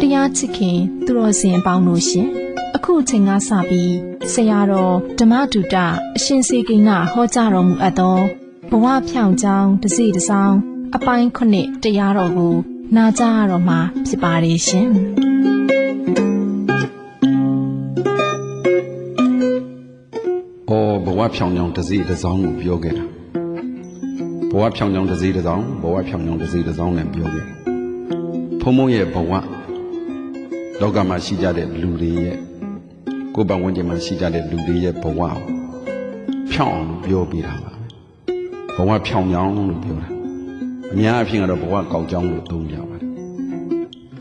တရားချစ်ခင်သူတော်စင်အပေါင်းတို့ရှင်အခုအချိန်ကစပြီးဆရာတော်ဓမ္မဒုတအရှင်စေကိန်းကဟောကြားတော်မူအပ်သောဘဝဖြောင်ကြောင်းတစ်စီတစ်စောင်းအပိုင်းခုနှစ်တရားတော်ကို နာကြားရတော့မှာဖြစ်ပါတယ်ရှင်။အော်ဘဝဖြောင်ချောင်တစ်စီတစ်စောင်းကိုပြောခဲ့တာ။ဘဝဖြောင်ချောင်တစ်စီတစ်စောင်းဘဝဖြောင်ချောင်တစ်စီတစ်စောင်းနဲ့ပြောခဲ့တယ်။ဖုံဖုံရဲ့ဘဝ လောကမှာရှိကြတဲ့လူတွေရဲ့ကိုယ်ပတ်ဝန်းကျင်မှာရှိကြတဲ့လူတွေရဲ့ဘဝကိုဖြောင်းအောင်ပြောပြတာပါ။ဘဝဖြောင်ချောင်လို့ပြောတာ။အများအဖြစ်ကတော့ဘဝကောက်ကြောင်းလို့သုံးကြပါတယ်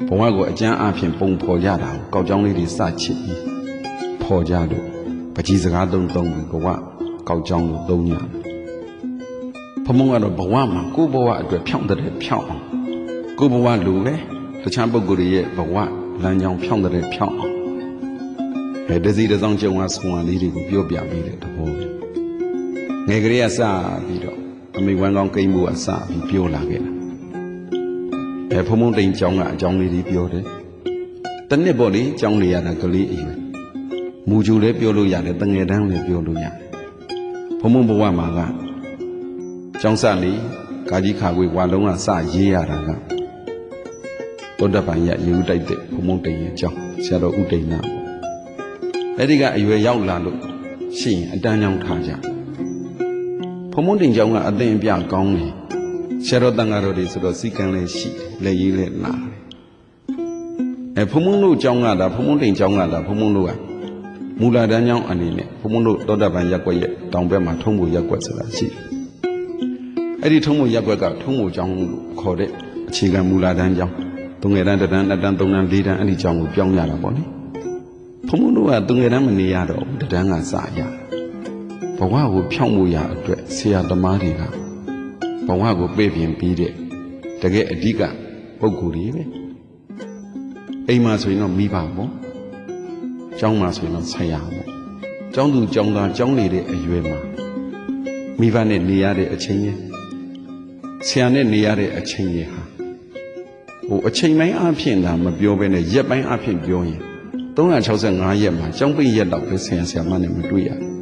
။ဘဝကိုအကျမ်းအဖြစ်ပုံဖော်ကြတာကိုကောက်ကြောင်းလေးတွေစချစ်ပြီးဖော်ကြလို့ပကြီးစကားသုံးသုံးပြီးဘဝကောက်ကြောင်းလို့သုံးညဖမုံကတော့ဘဝမှာကိုယ့်ဘဝအတွက်ဖြောင်းတဲ့ဖြောင်းအောင်ကိုယ့်ဘဝလိုလေတခြားပုဂ္ဂိုလ်တွေရဲ့ဘဝ လမ်းကြောင်းဖြောင်းတဲ့ဖြောင်းအောင်အဲတစည်းတစ်စောင်းကြုံအားဆုံးအားလေးတွေကိုပြောပြပေးတဲ့သဘောပဲငယ်ကလေးကစပြီးတော့အမိဝမ်းကောင်းကိန်းမှုကစပြီးပြောလာခဲ့တာအဲဖမုံတိန်ကြောင်းကအကြောင်းလေးတွေပြောတယ်တနစ်ပေါ့လေကြောင်းလေးရတာကလေးအရွယ်မူဂျူလည်းပြောလို့ရတယ်တငယ်တန်းလည်းပြောလို့ရတယ်ဘုံဘုံဘဝမှာကကျောင်းစလေးကာကြီးခါခွေဝါလုံးကစရေးရတာက တောတပန်ရရေဦးတိုက်တဲ့ဘုံဘုံတိန်ရဲ့ကျောင်းဆရာတော်ဥတိန်နာပေါ့အဲ့ဒီကအရွယ်ရောက်လာလို့ရှိရင်အတန်းကြောင်းထားကြဘုံဘုံတိန်ကျောင်းကအသင်အပြကောင်းတယ်ဆရာတော်တန်ဃာတော်တွေဆိုတော့စီကံလည်းရှိတယ်လက်ရေးလည်းလာတယ်အဲဘုံဘုံတို့ကျောင်းကဒါဘုံဘုံတိန်ကျောင်းကဒါဘုံဘုံတို့ကမူလာတန်းကြောင်းအနေနဲ့ဘုံဘုံတို့တောတပန်ရက်ွက်ရဲ့တောင်ဘက်မှာထုံးဖို့ရက်ွက်ဆိုတာရှိတယ်။အဲ့ဒီထုံးဖို့ရက်ွက်ကထုံးဖို့ကျောင်းလို့ခေါ်တဲ့အခြေခံမူလာတန်းကျောင်း သုံးငယ်တန်းတစ်တန်းနှစ်တန်းသုံးတန်းလေးတန်းအဲ့ဒီကျောင်းကိုပြောင်းရတာပေါ့လေ။ဘုံဘုံတို့ကသုံးငယ်တန်းမနေရတော့ဘူးတစ်တန်းကစရတာ။ဘဝကိုဖြောင့်မှုရအတွက်ဆရာသမားတွေကဘဝကိုပြေးပြင်ပြီးတဲ့တကယ်အဓိကပုဂ္ဂိုလ်တွေပဲ။အိမ်မှာဆိုရင်တော့မိဘပေါ့။ကျောင်းမှာဆိုရင်တော့ဆက်ရအောင်ပေါ့ကျောင်းသူကျောင်းသားကျောင်းနေတဲ့အရွယ်မှာမိဘနဲ့နေရတဲ့အချိန်ရဆရာနဲ့နေရတဲ့အချိန်ရဟာ ဟိုအချိန်ပိုင်းအဖြစ်သာမပြောဘဲနဲ့ရက်ပိုင်းအဖြစ်ပြောရင်365ရက်မှာကျောင်းပိတ်ရက်တော့ပဲဆရာဆရာမနဲ့မတွေ့ရဘူး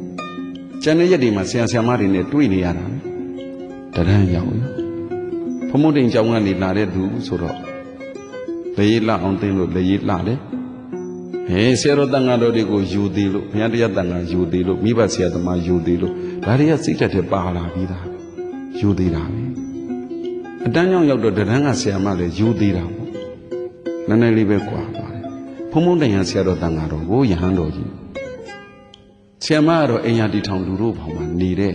ကျန်တဲ့ရက်တွေမှာဆရာဆရာမတွေနဲ့တွေ့နေရတာပဲတရန်းရောက်ရောဖမုတ်တိန်ကျောင်းကနေလာတဲ့သူဆိုတော့လေရလာအောင်တင်းလို့လေရလာတယ်ဟဲဆရာတော်တန်ဃာတော်တွေကိုယူသေးလို့ဘုရားတရားတန်ဃာယူသေးလို့မိဘဆရာသမားယူသေးလို့ဒါတွေကစိတ်ဓာတ်တွေပါလာပြီးသားယူသေးတာပဲ အတန်းကြောင့်ရောက်တော့တရန်းကဆရာမလည်းယူသေးတာပေါ့နည်းနည်းလေးပဲကွာသွားတယ်ဖုံဖုံတိုင်ရဆရာတော်တန်ဃာတော်ကိုယဟန်တော်ကြီးဆရာမကတော့အိမ်ယာတီထောင်လူတို့ဘောင်မှာနေတဲ့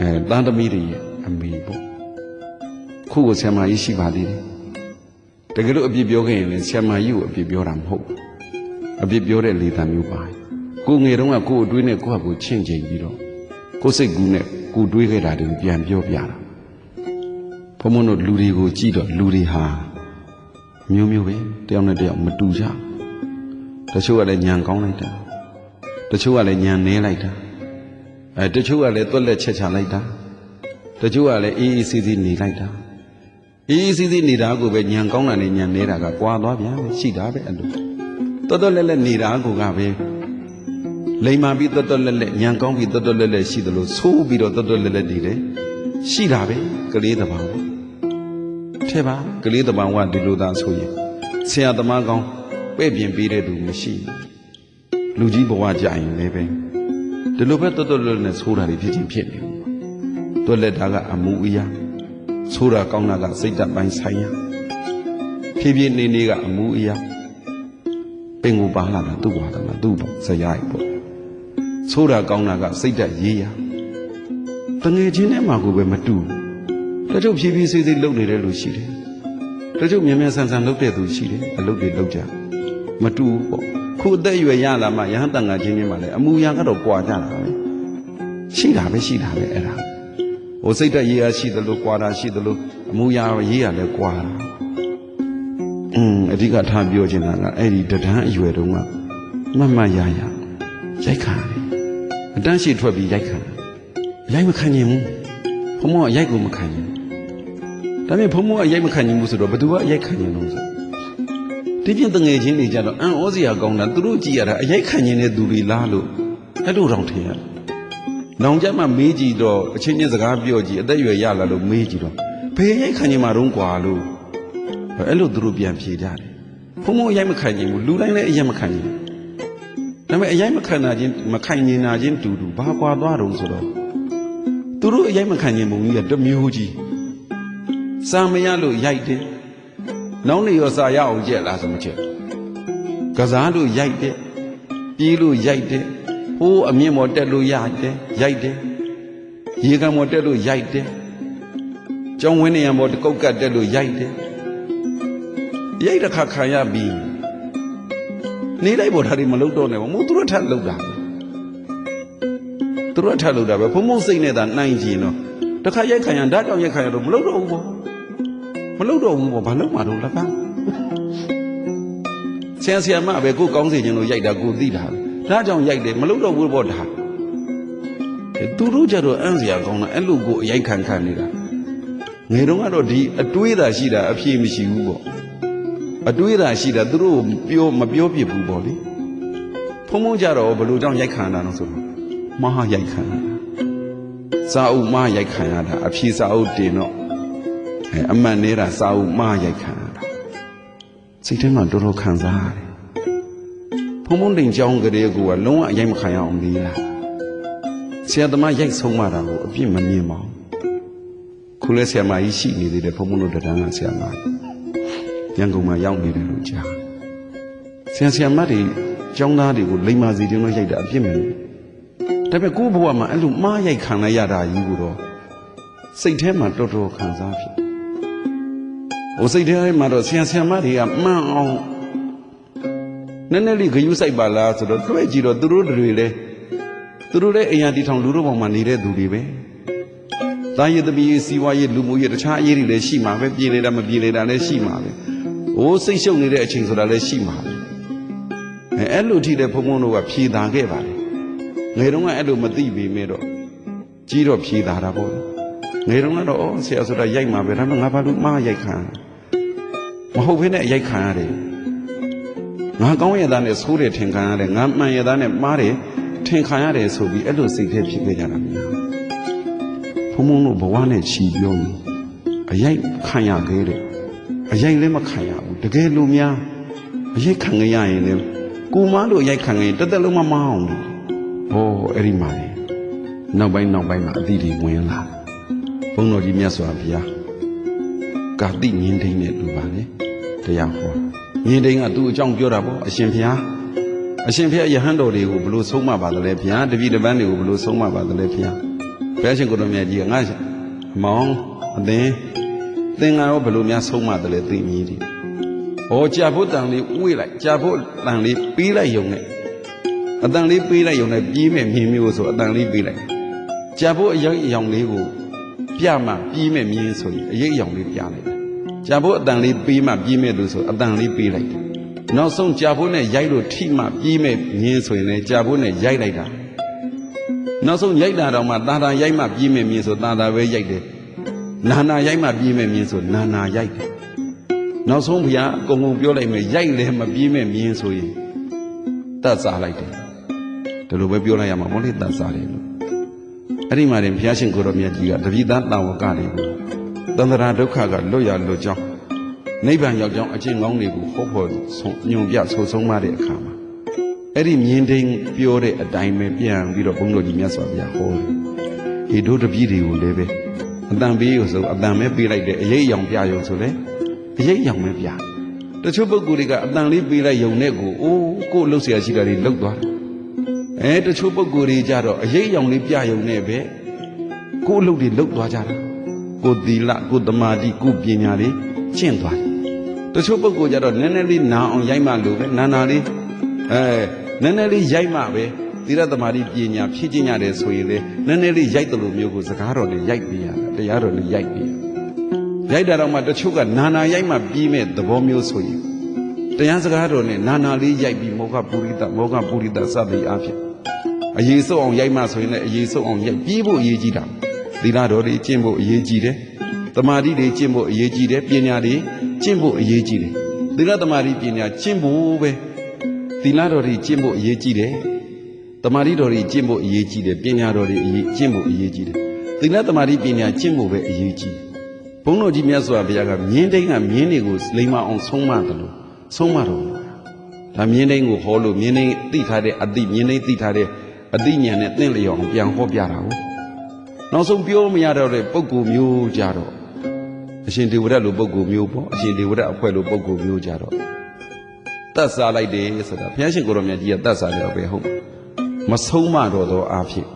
အဲတန်သမီးတွေရဲ့အမေပေါ့ခုကိုဆရာမကြီးရှိပါသေးတယ်တကယ်လို့အပြစ်ပြောခဲ့ရင်လည်းဆရာမကြီးကိုအပြစ်ပြောတာမဟုတ်ဘူးအပြစ်ပြောတဲ့လေတံမျိုးပါတယ်ကိုငယ်တုန်းကကိုယ်အတွေးနဲ့ကိုယ့်ဟာကိုယ်ချင့်ချိန်ပြီးတော့ကိုယ်စိတ်ကူးနဲ့ကိုယ်တွေးခဲ့တာတွေကိုပြန်ပြောပြတာ ဘုံဘုံတို့လူတွေကိုကြည့်တော့လူတွေဟာမျိုးမျိုးပဲတယောက်နဲ့တယောက်မတူကြဘူးတချို့ကလည်းညံကောင်းလိုက်တာတချို့ကလည်းညံနေလိုက်တာအဲတချို့ကလည်းတွက်လက်ချက်ချလိုက်တာတချို့ကလည်းအေးအေးဆေးဆေးနေလိုက်တာအေးအေးဆေးဆေးနေတာကိုပဲညံကောင်းတာနဲ့ညံနေတာကကွာသွားပြန်ပဲရှိတာပဲအဲ့လိုတော်တော်လဲလဲနေတာကိုကပဲလိမ်မာပြီးတော်တော်လဲလဲညံကောင်းပြီးတော်တော်လဲလဲရှိသလိုဆိုးပြီးတော့တော်တော်လဲလဲနေတယ်ရှိတာပဲကလေးတပောင် ထဲပါကလေးတပောင်ကဒီလိုသာဆိုရင်ဆရာသမားကောင်းပဲ့ပြင်ပေးတဲ့သူမရှိဘူးလူကြီးဘဝကြာရင်လည်းပဲဒီလိုပဲတော်တော်လဲလဲနဲ့ဆိုးတာတွေဖြစ်ချင်းဖြစ်နေဘူးတော်လက်တာကအမူအရာဆိုးတာကောင်းတာကစိတ်ဓာတ်ပိုင်းဆိုင်ရာဖြည်းဖြည်းနေနေကအမူအရာပင်ကိုပါလာတာသူ့ဘာသာမှာသူ့ဇယားကြီးပေါ့ဆိုးတာကောင်းတာကစိတ်ဓာတ်ရေးရာတငယ်ချင်းနဲ့မှကိုပဲမတူဘူး တချို့ဖြည်းဖြည်းစိတ်စိတ်လုပ်နေတဲ့လူရှိတယ်တချို့မြန်မြန်ဆန်ဆန်လုပ်တဲ့သူရှိတယ်အလုပ်တွေလုပ်ကြမတူဘူးပေါ့ခုအသက်အရွယ်ရလာမှရဟန်းတန်ခါချင်းချင်းမှလည်းအမူအရာကတော့ကြွာကြတာပဲရှိတာပဲရှိတာပဲအဲ့ဒါဟိုစိတ်တက်ရေးရရှိသလိုကွာတာရှိသလိုအမှုရာရေးရလဲကွာတာอืมအဓိကထားပြောချင်တာကအဲ့ဒီတဒန်းအရွယ်တုန်းကမတ်မတ်ရရရိုက်ခါတယ်အတန်းရှိထွက်ပြီးရိုက်ခါတယ်ရိုက်မခံရင်ဘူးဘုံမောအရိုက်ကိုမခံရင် ဒါပေမဲ့ဘုံမောအရိုက်မခံရင်ဘူးဆိုတော့ဘသူကအရိုက်ခံရင်လို့ဆိုဒီပြင်တငယ်ချင်းတွေကြတော့အံ့ဩစရာကောင်းတာသူတို့ကြည့်ရတာအရိုက်ခံနေတဲ့သူတွေလားလို့အဲ့လိုတောင်ထင်ရတယ်။နောင်ကြမှာမေးကြည့်တော့အချင်းချင်းစကားပြောကြည့်အသက်အရွယ်ရလာလို့မေးကြည့်တော့ဖေးရိုက်ခံနေမှာတော့ကွာလို့အဲ့လိုသူတို့ပြန်ဖြေကြတယ်။ဖုံဖုံအရိုက်မခံနိုင်ဘူးလူတိုင်းလည်းအရိုက်မခံနိုင်ဘူး။ဒါပေမဲ့အရိုက်မခံတာချင်းမခံနိုင်တာချင်းတူတူဘာကွာသွားတော့ဆိုတော့သူတို့အရိုက်မခံနိုင်ပုံကြီးကတစ်မျိုးကြီး စာမရလို့ရိုက်တယ်။နောက်နေရောစာရအောင်ကြက်လားဆိုမချက်ကစားလို့ရိုက်တယ်ပြေးလို့ရိုက်တယ်ဟိုးအမြင့်မော်တက်လို့ရတယ်ရိုက်တယ်ရေကံမော်တက်လို့ရိုက်တယ်ကျောင်းဝင်းနေရမော်တကုတ်ကတ်တက်လို့ရိုက်တယ်ရိုက်တဲ့ခါခံရပြီနေလိုက်ပေါ်ထားတယ်မလုပ်တော့နဲ့မို့သူတို့ထပ်လုပ်တာသူတို့ထပ်လုပ်တာပဲဖုံဖုံစိတ်နဲ့သာနိုင်ကြည့်တော့တခါရိုက်ခံရဓာတ်တောင်ရိုက်ခံရတော့မလုပ်တော့ဘူးပေါ့ မလုပ်တော့ဘူးပေါ့ဘာလုပ်မှာတော့လက်ကဆရာဆရာမပဲကိုကောင်းစေခြင်းလို့ရိုက်တာကိုသိတာဒါကြောင့်ရိုက်တယ်မလုပ်တော့ဘူးပေါ့ဒါသူတို့ကြတော့အံ့စရာကောင်းတာအဲ့လိုကိုအရိုက်ခံခံနေတာငယ်တုန်းကတော့ဒီအတွေးသာရှိတာအဖြေမရှိဘူးပေါ့အတွေးသာရှိတာသူတို့ပြောမပြောပြဘူးပေါ့လေဖုံဖုံကြတော့ဘလို့ကြောင့်ရိုက်ခံတာတော့ဆိုတော့မဟာရိုက်ခံတာစာအုပ်မဟာရိုက်ခံရတာအဖြေစာအုပ်တင်တော့ အဲအမှန်နေတာစာအုပ်မဟာရိုက်ခံရတာစိတ်ထဲမှာတော်တော်ခံစားရတယ်ဖုံဖုံတင်ကြောင်းကလေးကလုံးဝအရိုက်မခံရအောင်လေးလားဆရာသမားရိုက်ဆုံးမတာကိုအပြစ်မမြင်ပါဘူးခုလဲဆရာမကြီးရှိနေသေးတယ်ဖုံဖုံတို့တန်းကဆရာမရန်ကုန်မှာရောက်နေတယ်လို့ကြားဆရာဆရာမတွေကျောင်းသားတွေကိုလိမ္မာစီတင်းလို့ရိုက်တာအပြစ်မမြင်ဒါပေမဲ့ကိုယ့်ဘဝမှာအဲ့လိုမှားရိုက်ခံလိုက်ရတာကြီးကိုတော့စိတ်ထဲမှာတော်တော်ခံစားဖြစ် ဟိုစိတ်ထဲမှာတော့ဆရာဆရာမတွေကမှန်အောင်နည်းနည်းလေးဂယုစိုက်ပါလားဆိုတော့တွဲကြည့်တော့သူတို့တွေလည်းသူတို့လည်းအရာတီထောင်လူတို့ပေါ်မှာနေတဲ့သူတွေပဲ။သားရည်သမီးရေးစီးပွားရေးလူမှုရေးတခြားအရေးတွေလည်းရှိမှာပဲပြည်နေတာမပြည်နေတာလည်းရှိမှာပဲ။အိုးစိတ်ရှုပ်နေတဲ့အချိန်ဆိုတာလည်းရှိမှာပဲ။အဲအဲ့လိုထိတဲ့ဘုံဘုံတို့ကဖြေတာခဲ့ပါလေ။ငယ်တုန်းကအဲ့လိုမသိပေမဲ့တော့ကြီးတော့ဖြေတာတာပေါ့။ငယ်တုန်းကတော့အော်ဆရာဆိုတာရိုက်မှာပဲဒါပေမဲ့ငါဘာလို့မှားရိုက်ခံ မဟုတ်ဘဲနဲ့ရိုက်ခံရတယ်။ငါကောင်းရသားနဲ့ဆိုးတယ်ထင်ခံရတယ်ငါမှန်ရသားနဲ့မှားတယ်ထင်ခံရတယ်ဆိုပြီးအဲ့လိုစိတ်ထဲဖြစ်ခဲ့ကြတာများဖုံဖုံတို့ဘဝနဲ့ချီပြောနေအရိုက်ခံရခဲ့တယ်အရိုက်လည်းမခံရဘူးတကယ်လို့များအရိုက်ခံရရင်လည်းကိုမလို့အရိုက်ခံရင်တက်တက်လုံးမမအောင်ဘူးဟောအဲ့ဒီမှာလေနောက်ပိုင်းနောက်ပိုင်းမှာအသီးတွေဝင်လာဘုန်းတော်ကြီးမြတ်စွာဘုရား ကာတိငင်းထိန်နဲ့လူပါလေတရားဟောငင်းထိန်ကသူ့အကြောင်းပြောတာပေါ့အရှင်ဘုရားအရှင်ဖျက်ယဟန်တော်တွေကိုဘလို့ဆုံးမပါသလဲဗျာတပည့်တပန်းတွေကိုဘလို့ဆုံးမပါသလဲဗျာဘုရားရှင်ကိုတော်မြတ်ကြီးကငါအမောင်းအသင်သင်္ကန်းရောဘလို့များဆုံးမသလဲသိမြည်တယ်။ဩကြာဖို့တန်လေးဝေ့လိုက်ကြာဖို့တန်လေးပေးလိုက်ယုံနဲ့အတန်လေးပေးလိုက်ယုံနဲ့ပြေးမဲ့မြင်မျိုးဆိုအတန်လေးပေးလိုက်ကြာဖို့အယောင်အယောင်လေးကိုပြမှပြေးမဲ့မြင်ဆိုရင်အရေးအယောင်လေးပြလိုက် ကြာဖို့အတန်လေးပေးမှပြေးမဲ့လို့ဆိုအတန်လေးပေးလိုက်တယ်နောက်ဆုံးကြာဖို့နဲ့ရိုက်လို့ထိမှပြေးမဲ့မြင်းဆိုရင်လည်းကြာဖို့နဲ့ရိုက်လိုက်တာနောက်ဆုံးရိုက်တာတော့မှတာတာရိုက်မှပြေးမဲ့မြင်းဆိုတာတာပဲရိုက်တယ်နာနာရိုက်မှပြေးမဲ့မြင်းဆိုနာနာရိုက်တယ်နောက်ဆုံးဘုရားအကုန်ကုန်ပြောလိုက်မယ်ရိုက်လည်းမပြေးမဲ့မြင်းဆိုရင်တတ်စားလိုက်တယ်ဒီလိုပဲပြောလိုက်ရမှာမဟုတ်လေတတ်စားတယ်လို့အဲ့ဒီမှာတင်ဘုရားရှင်ကိုရောမြတ်ကြီးကတပိသားတာဝကတွေကို တန္တရာဒုက္ခကလွတ်ရလွတ်ကြောင်းနိဗ္ဗာန်ရောက်ကြောင်းအကျင့်ကောင်းတွေကိုဟောဖို့ဆုံးညွန်ပြဆိုဆုံးမတဲ့အခါမှာအဲ့ဒီမြင်တိန်ပြောတဲ့အတိုင်းပဲပြန်ပြီးတော့ဘုန်းတော်ကြီးမြတ်စွာဘုရားဟောတယ်။ဒီတို့တပည့်တွေကိုလည်းပဲအတန်ပေးရဆိုအတန်ပဲပေးလိုက်တယ်အရေးအယောင်ပြရုံဆိုလေအရေးအယောင်ပဲပြ။တချို့ပုဂ္ဂိုလ်တွေကအတန်လေးပေးလိုက်ယုံနဲ့ကိုအိုးကို့လှုပ်เสียရှိတာတွေလှုပ်သွားတယ်။အဲတချို့ပုဂ္ဂိုလ်တွေကြတော့အရေးအယောင်လေးပြယုံနဲ့ပဲကို့အလုပ်တွေလှုပ်သွားကြတာ။ ကိုယ်သီလကိုယ်တမာတိကိုယ်ပညာတွေကျင့်သွားတယ်တချို့ပုဂ္ဂိုလ်ကြတော့နည်းနည်းလေးနာအောင်ရိုက်မှလို့ပဲနာနာလေးအဲနည်းနည်းလေးရိုက်မှပဲသီရသမารိပညာဖြစ်ခြင်းရတယ်ဆိုရင်လေနည်းနည်းလေးရိုက်တယ်လို့မျိုးကိုစကားတော်လေးရိုက်ပြရတာတရားတော်လေးရိုက်ပြရရိုက်တာတော့မှတချို့ကနာနာရိုက်မှပြီးမဲ့သဘောမျိုးဆိုရင်တရားစကားတော်နဲ့နာနာလေးရိုက်ပြီးမောဟပုရိသမောဟပုရိသစသည်အဖြစ်အရေးစုံအောင်ရိုက်မှဆိုရင်လည်းအရေးစုံအောင်ရိုက်ပြီးဖို့အရေးကြီးတာ သီလတော်လေးကျင့်ဖို့အရေးကြီးတယ်တမာတိတွေကျင့်ဖို့အရေးကြီးတယ်ပညာတွေကျင့်ဖို့အရေးကြီးတယ်သသီလသမารိပညာကျင့်ဖို့ပဲသီလတော်တွေကျင့်ဖို့အရေးကြီးတယ်တမာရီတော်တွေကျင့်ဖို့အရေးကြီးတယ်ပညာတော်တွေအရေးကျင့်ဖို့အရေးကြီးတယ်သီလတမာရီပညာကျင့်ဖို့ပဲအရေးကြီးတယ်ဘုန်းတော်ကြီးမြတ်စွာဘုရားကမြင်းတိန်ကမြင်းတွေကိုလိမ္မာအောင်ဆုံးမတယ်လို့ဆုံးမတော်မူတာဒါမြင်းတိန်ကိုဟောလို့မြင်းတိန်သိထားတဲ့အတိမြင်းတိန်သိထားတဲ့အတိညာနဲ့သင်လျော်အောင်ပြန်ဟောပြတာကို နောက်ဆုံးပြောမရတော့တဲ့ပုံကိုမျိုးကြတော့အရှင်ဒေဝရတ်လိုပုံကိုမျိုးပေါ့အရှင်ဒေဝရတ်အဖွဲ့လိုပုံကိုမျိုးကြတော့တတ်စားလိုက်တယ်ဆိုတာဘုရားရှင်ကိုရောမြတ်ကြီးကတတ်စားတယ်ပဲဟုတ်မဆုံးမတော့သောအားဖြင့်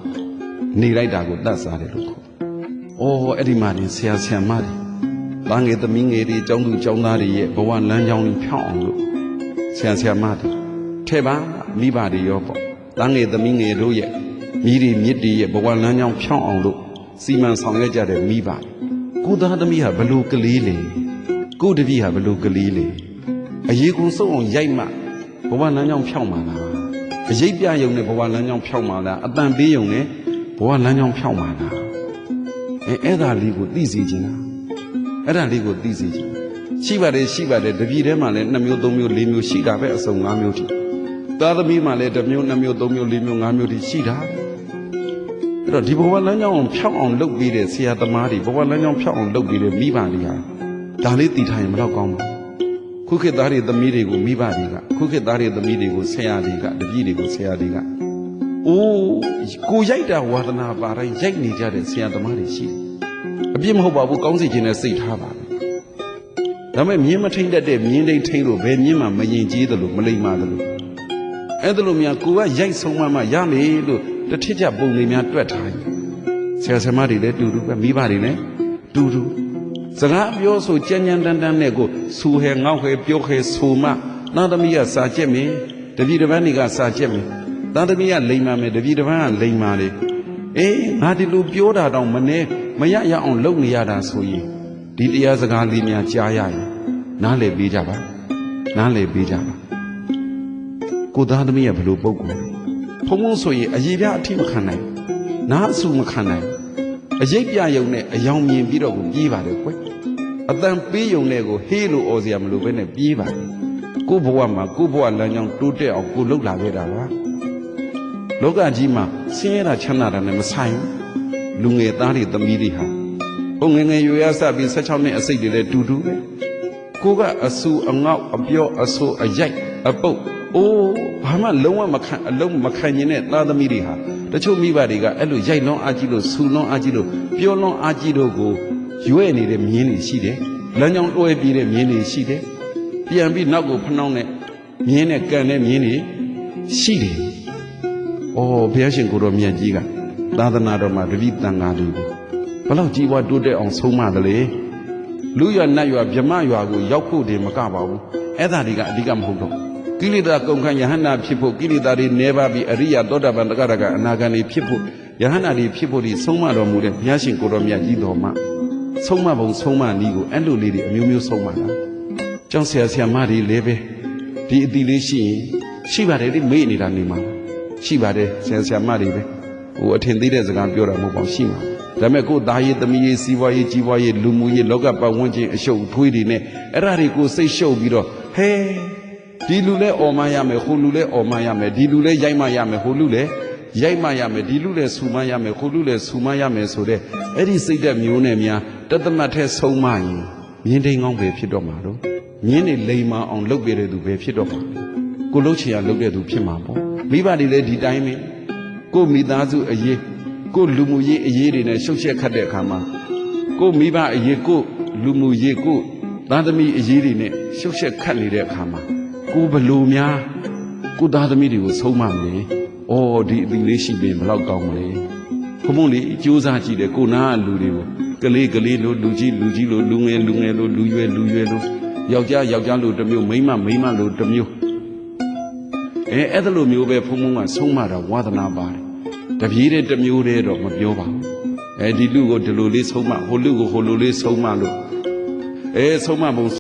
နေလိုက်တာကိုတတ်စားတယ်လို့ခေါ်။အော်အဲ့ဒီမှာနေဆရာဆရာမတွေတန်းငယ်သမီးငယ်တွေကျောင်းသူကျောင်းသားတွေရဲ့ဘဝလမ်းကြောင်းကြီးဖြောင်းအောင်လို့ဆရာဆရာမတွေထဲပါမိဘတွေရောပေါ့တန်းငယ်သမီးငယ်တို့ရဲ့ မိတွေမြစ်တွေရဲ့ဘဝလမ်းကြောင်းဖြောင်းအောင်လို့စီမံဆောင်ရွက်ကြတဲ့မိဘကိုသားသမီးဟာဘလို့ကလေးလေကိုတပည့်ဟာဘလို့ကလေးလေအရေးကူဆုံးအောင်ရိုက်မှဘဝလမ်းကြောင်းဖြောင်းမှာလားအရေးပြယုံနဲ့ဘဝလမ်းကြောင်းဖြောင်းမှာလားအတန်ပေးယုံနဲ့ဘဝလမ်းကြောင်းဖြောင်းမှာလားအဲအဲ့ဒါလေးကိုသိစေချင်တာအဲ့ဒါလေးကိုသိစေချင်ရှိပါတယ်ရှိပါတယ်တပည့်ထဲမှာလည်း2မျိုး3မျိုး4မျိုးရှိတာပဲအစုံ5မျိုးထိသားသမီးမှာလည်း1မျိုး2မျိုး3မျိုး4မျိုး5မျိုးထိရှိတာ အဲ့တော့ဒီဘဝလမ်းကြောင်းအောင်ဖြောင်းအောင်လုပ်ပြီးတဲ့ဆရာသမားတွေဘဝလမ်းကြောင်းဖြောင်းအောင်လုပ်ပြီးတဲ့မိဘတွေဟာဒါလေးတည်ထားရင်မတော့ကောင်းဘူးခုခေတ်သားတွေသမီးတွေကိုမိဘတွေကခုခေတ်သားတွေသမီးတွေကိုဆရာတွေကတပည့်တွေကိုဆရာတွေကအိုးကိုရိုက်တာဝါသနာပါတိုင်းရိုက်နေကြတဲ့ဆရာသမားတွေရှိတယ်အပြစ်မဟုတ်ပါဘူးကောင်းစီခြင်းနဲ့စိတ်ထားပါပဲဒါပေမဲ့မြင်းမထိန်တတ်တဲ့မြင်းတိန်ထိန်လို့ဘယ်မြင်းမှမရင်ကြီးတယ်လို့မလိမ္မာတယ်လို့အဲ့ဒါလို့များကိုကရိုက်ဆုံးမှမှရမယ်လို့ တစ်ထစ်ကြပုံတွေများတွက်ထားရင်ဆရာဆရာမတွေလည်းတူတူပဲမိဘတွေလည်းတူတူစကားပြောဆိုကြမ်းကြမ်းတမ်းတမ်းနဲ့ကိုစူဟဲငေါက်ဟဲပြောခဲဆိုမှနောက်သမီးကစာကြက်မယ်တပည့်တစ်ပန်းတွေကစာကြက်မယ်သားသမီးကလိမ္မာမယ်တပည့်တစ်ပန်းကလိမ္မာတယ်အေးငါဒီလိုပြောတာတော့မနေမရရအောင်လုပ်နေရတာဆိုရင်ဒီတရားစကားလေးများကြားရရင်နားလည်ပေးကြပါနားလည်ပေးကြပါကိုသားသမီးကဘလို့ပုံကူ ဖုံဖုံဆိုရင်အရေးပြအထိမခံနိုင်နားအဆူမခံနိုင်အရေးပြယုံနဲ့အယောင်မြင်ပြီးတော့ကိုပြေးပါတယ်ကွယ်အတန်ပေးယုံနဲ့ကိုဟေးလို့អော်စရာမလိုပဲနဲ့ပြေးပါတယ်ကိုဘဝမှာကိုဘဝလမ်းကြောင်းတိုးတက်အောင်ကိုလှုပ်လာခဲ့တာပါလောကကြီးမှာဆင်းရဲတာချမ်းသာတာနဲ့မဆိုင်ဘူးလူငယ်သားတွေသမီးတွေဟာဟိုငယ်ငယ်ရွယ်ရစပြီး16နှစ်အစိတ်တွေလည်းတူတူပဲကိုကအဆူအငေါက်အပြောအဆိုးအရိုက် အပုတ်အိုးဘာမှလုံးဝမခံအလုံးမခံရင်တဲ့သားသမီးတွေဟာတချို့မိဘတွေကအဲ့လိုရိုက်လွန်အားကြီးလို့ဆူလွန်အားကြီးလို့ပြောလွန်အားကြီးလို့ကိုရွဲ့နေတဲ့မြင်းတွေရှိတယ်လမ်းကြောင်းတွဲပြေးတဲ့မြင်းတွေရှိတယ်ပြန်ပြီးနောက်ကိုဖနှောင်းတဲ့မြင်းနဲ့ကန်တဲ့မြင်းတွေရှိတယ်။အော်ဘုရားရှင်ကိုတော်မြတ်ကြီးကသာသနာတော်မှာတပိတန်ဃာလူကိုဘလောက်ကြီးပွားတိုးတက်အောင်ဆုံးမတယ်လေ။လူရနတ်ရဗြမရွာကိုရောက်ဖို့တည်းမကပါဘူး။အဲ့ဒါတွေကအဓိကမဟုတ်တော့ ကိလေသာကုန်ခန့်ယဟန္တာဖြစ်ဖို့ကိလေသာတွေနှဲပါပြီးအရိယသောတာပန်တက္ကရာကအနာဂံတွေဖြစ်ဖို့ယဟန္တာတွေဖြစ်ဖို့ဒီဆုံးမတော်မူတဲ့ဘုရားရှင်ကိုတော်မြတ်ကြီးတော်မှာဆုံးမပုံဆုံးမနည်းကိုအဲ့လိုလေးတွေအမျိုးမျိုးဆုံးမတာ။ကျောင်းဆရာဆရာမတွေလည်းပဲဒီအတီလေးရှိရင်ရှိပါတယ်လေမေ့နေတာနေမှာရှိပါတယ်ဆရာဆရာမတွေပဲဟိုအထင်သေးတဲ့စကားပြောတာမဟုတ်ပါဘူးရှိမှာဒါပေမဲ့ကိုယ်သားရေးသမီးရေးစီးပွားရေးကြီးပွားရေးလူမှုရေးလောကပတ်ဝန်းကျင်အရှုပ်အထွေးတွေနဲ့အဲ့ဒါတွေကိုစိတ်ရှုပ်ပြီးတော့ဟဲ ဒီလူလဲអော်မရမယ်ဟိုလူလဲអော်မရမယ်ဒီလူလဲရိုက်မရမယ်ဟိုလူလဲရိုက်မရမယ်ဒီလူလဲဆူမရမယ်ဟိုလူလဲဆူမရမယ်ဆိုတဲ့အဲ့ဒီစိတ်သက်မျိုးနဲ့များတသမတ်ထဲဆုံးမရင်မြင်းတိန်ကောင်းပဲဖြစ်တော့မှာတော့မြင်းနေလိမ်မအောင်လုပ်ပြတဲ့သူပဲဖြစ်တော့မှာကိုလှုပ်ချင်ရလုပ်တဲ့သူဖြစ်မှာပေါ့မိဘတွေလည်းဒီတိုင်းပဲကိုမိသားစုအရေးကိုလူမှုရေးအရေးတွေနဲ့ရှုပ်ရှက်ခတ်တဲ့အခါမှာကိုမိဘအရေးကိုလူမှုရေးကိုသားသမီးအရေးတွေနဲ့ရှုပ်ရှက်ခတ်နေတဲ့အခါမှာ ကိုဘလို့များကိုသားသမီးတွေကိုဆုံးမမလဲ။အော်ဒီအသီလေးရှိရင်ဘယ်တော့ကောင်းမလဲ။ဘုံဘုံလေးစူးစမ်းကြည့်တယ်ကိုနာကလူတွေကိုကလေးကလေးလို့လူကြီးလူကြီးလို့လူငယ်လူငယ်လို့လူရွယ်လူရွယ်လို့ယောက်ျားယောက်ျားလို့တစ်မျိုးမိန်းမမိန်းမလို့တစ်မျိုးအဲအဲ့ဒါလိုမျိုးပဲဘုံဘုံကဆုံးမတာဝါသနာပါတယ်တပြေးတဲ့တစ်မျိုးတည်းတော့မပြောပါဘူးအဲဒီလူကိုဒီလိုလေးဆုံးမဟိုလူကိုဟိုလိုလေးဆုံးမလို့အဲဆုံးမပုံ